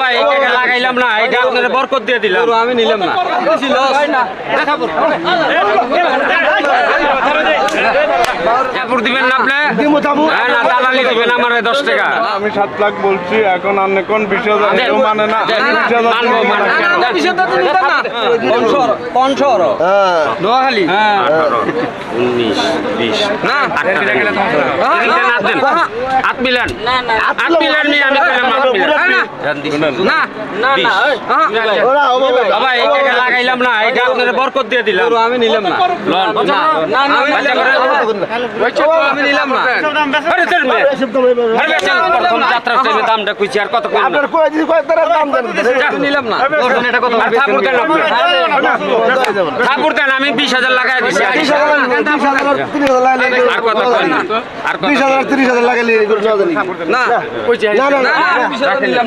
ভাই এটা লাগাইলাম না এটা আপনার বরকত দিয়ে দিলাম। আমি নিলাম না। এরপর দিবেন না আপনি? হ্যাঁ, না দালালি দিবেন আমার দশ টাকা। আমি সাত লাখ বলছি এখন আপনি কোন বিশ হাজার কেউ মানে না। নোয়াখালী। উনিশ বিশ। হাত মিলান। হাত মিলান নিয়ে আমি না না লাগাইলাম না এটা আপনার বরকত দিয়ে দিলাম আমি নিলাম না না না আমি নিলাম না আরে চল মে আরে প্রথম যাত্রা টাইমে দামটা কইছি আর কত কইলাম আপনার কয় দিদি কয় তারা দাম দেন নিলাম না এটা কত ঠাকুর দেন ঠাকুর দেন আমি বিশ হাজার লাগাই দিছি আর কত কই না আর লাগাইলে কইছি নিলাম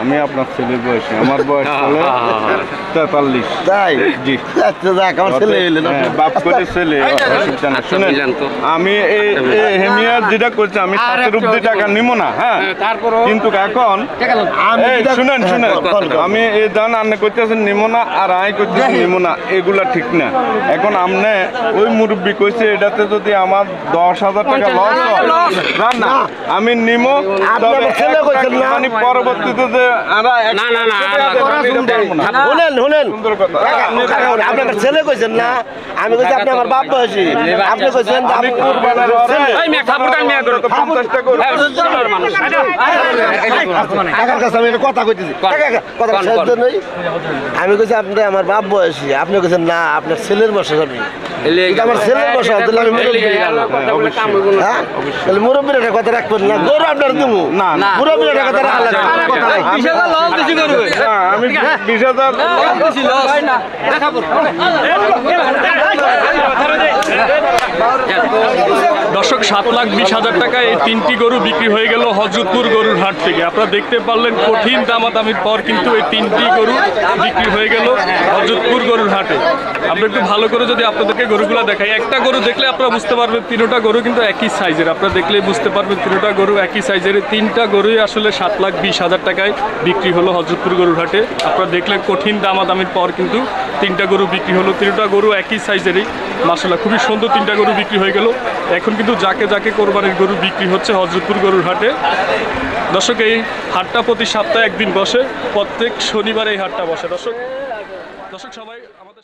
আমি আপনার ছেলের বয়সী আমার বয়স হলো তেতাল্লিশ। তাই? জি। আচ্ছা যাক আমার ছেলে এলেন হ্যাঁ, বাপ করে ছেলে শুনেন আমি এই হেমিয়ার যেটা করছি আমি সাতের অব্দি টাকা নিব না হ্যাঁ। তারপর কিন্তু এখন আমি শুনেন শুনেন। হ্যাঁ, কোন। আমি এই দান আপনি করতেছেন নিব না আর আয় করতেছি নিব না এগুলা ঠিক না। এখন আপনি ওই মুরব্বী কইছে এটাতে যদি আমার দশ হাজার টাকা লস হয় না না। আমি নিব তবে? মানে পরবর্তীতে যে না, না, না, টাকা না, দিয়ে করা আমি এটা শুনেন শুনেন। আপনার ছেলে কইছেন না। আমি কইছি আপনি আমার বাপ বয়সী। আপনি কইছেন আমি আমি আমি আমি কইছি আপনি আমার বাপ বয়সী। আপনি কইছেন না আপনার ছেলের বয়সী আপনি এটা আমার ছেলের বয়সী তাহলে আমি হ্যাঁ? মুরব্বীর কথা রাখবেন না। গরু আপনার দেবো না। মুরব্বীর কথা রাখা লাগবে আমি বিশ হাজার দর্শক, সাত লাখ বিশ হাজার টাকায় এই তিনটি গরু বিক্রি হয়ে গেল হজরতপুর গরুর হাট থেকে। আপনারা দেখতে পারলেন কঠিন দামাদামির পর কিন্তু এই তিনটি গরু বিক্রি হয়ে গেল হজরতপুর গরুর হাটে। আমরা একটু ভালো করে যদি আপনাদেরকে গরুগুলো দেখাই, একটা গরু দেখলে আপনারা বুঝতে পারবেন তিনোটা গরু কিন্তু একই সাইজের। আপনারা দেখলেই বুঝতে পারবেন তিনোটা গরু একই সাইজের। তিনটা গরুই আসলে সাত লাখ বিশ হাজার টাকায় বিক্রি হলো হজরতপুর গরুর হাটে। আপনারা দেখলেন কঠিন দামাদামির পর কিন্তু তিনটা গরু বিক্রি হলো। তিনটা গরু একই সাইজেরই। মাসাল্লাহ খুবই সুন্দর তিনটা গরু বিক্রি হয়ে গেল। এখন কিন্তু যাকে যাকে কোরবানির গরু বিক্রি হচ্ছে হজরতপুর গরুর হাটে। দর্শক, এই হাটটা প্রতি সপ্তাহে একদিন বসে, প্রত্যেক শনিবার এই হাটটা বসে। দর্শক দর্শক সবাই আমাদের